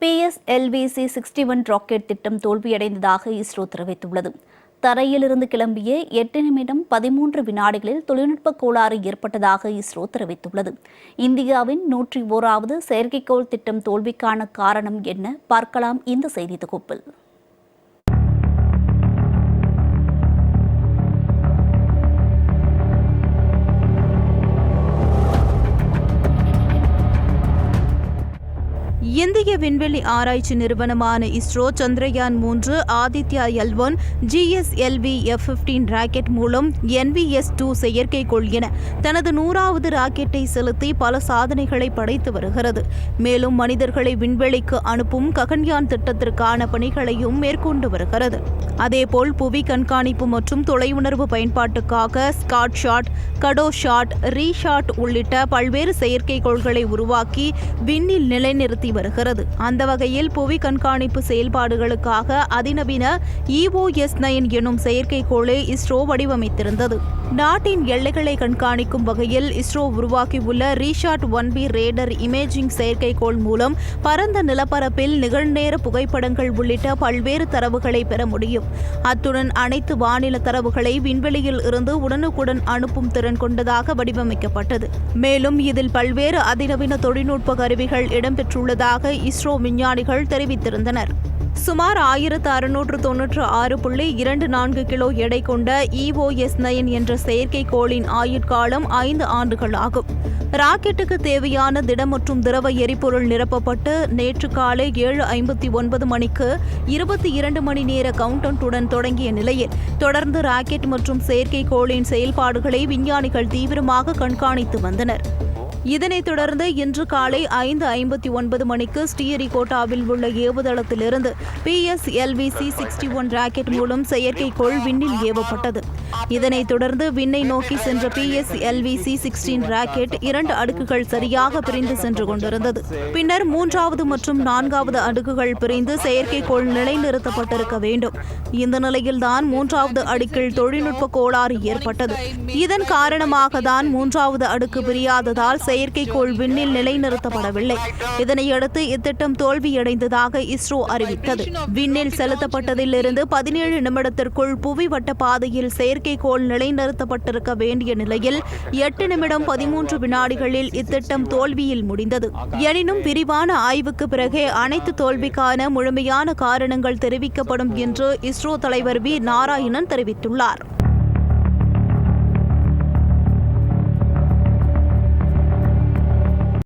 PSLV C sixty one rocket திட்டம் தோல்வியடைந்ததாக இஸ்ரோ தெரிவித்துள்ளது. தரையிலிருந்து கிளம்பிய எட்டு நிமிடம் பதிமூன்று வினாடிகளில் தொழில்நுட்ப கோளாறு ஏற்பட்டதாக இஸ்ரோ தெரிவித்துள்ளது. இந்தியாவின் நூற்றி ஓராவது செயற்கைக்கோள் திட்டம் தோல்விக்கான காரணம் என்ன? பார்க்கலாம் இந்த செய்தி தொகுப்பில். இந்திய விண்வெளி ஆராய்ச்சி நிறுவனமான இஸ்ரோ சந்திரயான் மூன்று Aditya L one GSLV F fifteen rocket மூலம் என்விஎஸ் டூ செயற்கைக்கோள் என தனது நூறாவது ராக்கெட்டை செலுத்தி பல சாதனைகளை படைத்து வருகிறது. மேலும் மனிதர்களை விண்வெளிக்கு அனுப்பும் ககன்யான் திட்டத்திற்கான பணிகளையும் மேற்கொண்டு வருகிறது. அதேபோல் புவி கண்காணிப்பு மற்றும் தொலையுணர்வு பயன்பாட்டுக்காக Scott shot Cartosat RISAT உள்ளிட்ட பல்வேறு செயற்கைக்கோள்களை உருவாக்கி விண்ணில் நிலைநிறுத்தி வருகிறது. வருகிறது. அந்த வகையில் புவி கண்காணிப்பு செயல்பாடுகளுக்காக அதிநவீன இஓஎஸ் நைன் எனும் செயற்கைக்கோளை இஸ்ரோ வடிவமைத்திருந்தது. நாட்டின் எல்லைகளை கண்காணிக்கும் வகையில் இஸ்ரோ உருவாக்கியுள்ள RISAT one B radar imaging செயற்கைக்கோள் மூலம் பரந்த நிலப்பரப்பில் நிகழ்நேர புகைப்படங்கள் உள்ளிட்ட பல்வேறு தரவுகளை பெற முடியும். அத்துடன் அனைத்து வானில தரவுகளை விண்வெளியில் இருந்து உடனுக்குடன் அனுப்பும் திறன் கொண்டதாக வடிவமைக்கப்பட்டது. மேலும் இதில் பல்வேறு அதிநவீன தொழில்நுட்ப கருவிகள் இடம்பெற்றுள்ளதாக இஸ்ரோ விஞ்ஞானிகள் தெரிவித்திருந்தனர். சுமார் ஆயிரத்து அறுநூற்று தொன்னூற்று ஆறு புள்ளி இரண்டு நான்கு கிலோ எடை கொண்ட இஓஎஸ் நயன் என்ற செயற்கைக்கோளின் ஆயுட்காலம் ஐந்து ஆண்டுகள் ஆகும். ராக்கெட்டுக்கு தேவையான திட மற்றும் திரவ எரிபொருள் நிரப்பப்பட்டு நேற்று காலை ஏழு ஐம்பத்தி ஒன்பது மணிக்கு இருபத்தி இரண்டு மணி நேர கவுண்டன்ட்டுடன் தொடங்கிய நிலையில் தொடர்ந்து ராக்கெட் மற்றும் செயற்கைக்கோளின் செயல்பாடுகளை விஞ்ஞானிகள் தீவிரமாக கண்காணித்து வந்தனர். இதனைத் தொடர்ந்து இன்று காலை ஐந்து ஐம்பத்தி ஒன்பது மணிக்கு ஸ்ரீஹரிகோட்டாவில் உள்ள ஏவுதளத்திலிருந்து PSLV C sixty one rocket மூலம் செயற்கைக்கோள் விண்ணில் ஏவப்பட்டது. இதனைத் தொடர்ந்து விண்ணை நோக்கி சென்ற பிஎஸ்எல்விசி சிக்ஸ்டீன் ராக்கெட் இரண்டு அடுக்குகள் சரியாக பிரிந்து சென்று கொண்டிருந்தது. பின்னர் மூன்றாவது மற்றும் நான்காவது அடுக்குகள் பிரிந்து செயற்கைக்கோள் நிலைநிறுத்தப்பட்டிருக்க வேண்டும். இந்த நிலையில்தான் மூன்றாவது அடுக்கில் தொழில்நுட்ப கோளாறு ஏற்பட்டது. இதன் காரணமாக தான் மூன்றாவது அடுக்கு பிரியாததால் செயற்கைக்கோள் விண்ணில் நிலைநிறுத்தப்படவில்லை. இதனையடுத்து இத்திட்டம் தோல்வியடைந்ததாக இஸ்ரோ அறிவித்தது. விண்ணில் செலுத்தப்பட்டதிலிருந்து பதினேழு நிமிடத்திற்குள் புவி வட்ட பாதையில் செயற்கைக்கோள் நிலைநிறுத்தப்பட்டிருக்க வேண்டிய நிலையில் எட்டு நிமிடம் பதிமூன்று வினாடிகளில் இத்திட்டம் தோல்வியில் முடிந்தது. எனினும் விரிவான ஆய்வுக்கு பிறகே அனைத்து தோல்விக்கான முழுமையான காரணங்கள் தெரிவிக்கப்படும் என்று இஸ்ரோ தலைவர் வி. நாராயணன் தெரிவித்துள்ளார்.